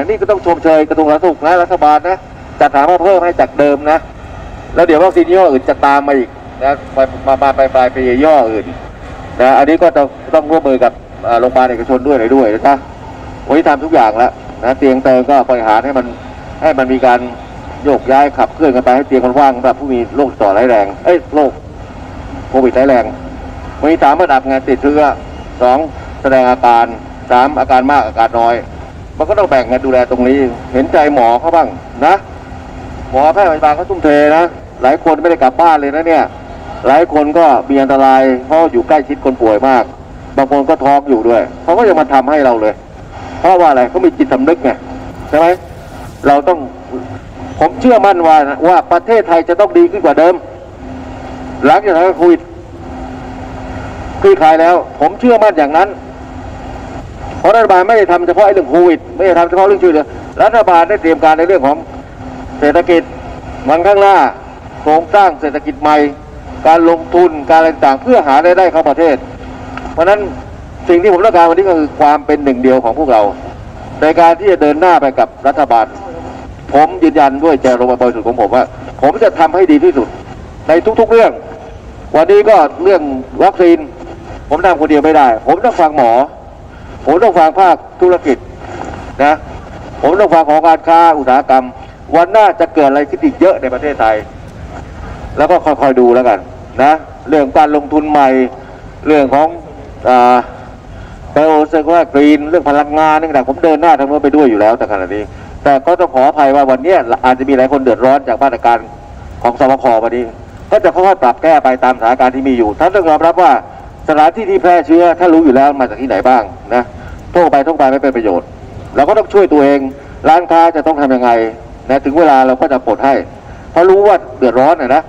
อันนี้ก็ต้องชมเชยกระทรวงสาธารณสุขนะรัฐบาลนะจัดหามาเพิ่มให้จากเดิมนะ แล้วเดี๋ยววัคซีนยี่ห้ออื่นจะตามมาอีกนะมามามาปลายปลายปียี่ห้ออื่นนะอันนี้ก็ต้องต้องร่วมมือกับโรงพยาบาลเอกชนด้วยด้วยนะจ๊ะวันนี้ทำทุกอย่างแล้วนะเตียงเติมก็บริหารให้มันให้มันมีการโยกย้ายขับเคลื่อนกันไปให้เตียงมันว่างสำหรับผู้มีโรคติดต่อร้ายแรงเอ้ยโรคโควิดร้ายแรงวันนี้สามระดับงานติดเชื้อสองแสดงอาการสามอาการมากอาการน้อย มันก็ต้องแบ่งกันดูแลตรงนี้ เห็นใจหมอเขาบ้างนะหมอแพทย์พยาบาลเขาทุ่มเทนะหลายคนไม่ได้กลับบ้านเลยนะเนี่ย หลายคนก็มีอันตรายเพราะอยู่ใกล้ชิดคนป่วยมาก บางคนก็ท้องอยู่ด้วยเขาก็ยังมาทำให้เราเลย เพราะว่าอะไรเขามีจิตสำนึกไงใช่ไหมเราต้องผมเชื่อมั่นว่าว่าประเทศไทยจะต้องดีขึ้นกว่าเดิม หลังจากโควิดคลี่คลายแล้ว ผมเชื่อมั่นอย่างนั้น เพราะรัฐบาลไม่ได้ทำเฉพาะเรื่องโควิดไม่ได้ทำเฉพาะเรื่องช่วยเหลือรัฐบาลได้เตรียมการในเรื่องของเศรษฐกิจวันข้างหน้าโครงสร้างเศรษฐกิจใหม่ การลงทุนการอะไรต่างเพื่อหารายได้เข้าประเทศ เพราะฉะนั้นสิ่งที่ผมต้องการวันนี้ก็คือความเป็นหนึ่งเดียวของพวกเรา ในการที่จะเดินหน้าไปกับรัฐบาล ผมยืนยันด้วยใจลงบริสุทธิ์ของผมว่า ผมจะทำให้ดีที่สุดในทุกๆเรื่อง วันนี้ก็เรื่องวัคซีน ผมทำคนเดียวไม่ได้ ผมต้องฟังหมอ ผมต้องฟังภาคธุรกิจนะผมต้องฟังของการค้าอุตสาหกรรม วันหน้าจะเกิดอะไรขึ้นอีกเยอะในประเทศไทย แล้วก็ค่อยๆดูแล้วกันนะเรื่องการลงทุนใหม่เรื่องของไบโอเซอร์ว่ากรีนเรื่องพลังงานนี่ต่างผมเดินหน้าทางโน้นไปด้วยอยู่แล้วแต่ขณะนี้ แต่ก็ต้องขออภัยว่าวันนี้อาจจะมีหลายคนเดือดร้อนจากมาตรการของสบควันนี้ ก็จะค่อยๆปรับแก้ไปตามสถานการณ์ที่มีอยู่ท่านต้องยอมรับว่า สถานที่ที่แพร่เชื้อถ้ารู้อยู่แล้วมาจากที่ไหนบ้างนะโทษไปโทษไปไม่เป็นประโยชน์ เราก็ต้องช่วยตัวเองร้านค้าจะต้องทำยังไงนะถึงเวลาเราก็จะปลดให้เพราะรู้ว่าเดือดร้อนนะนะ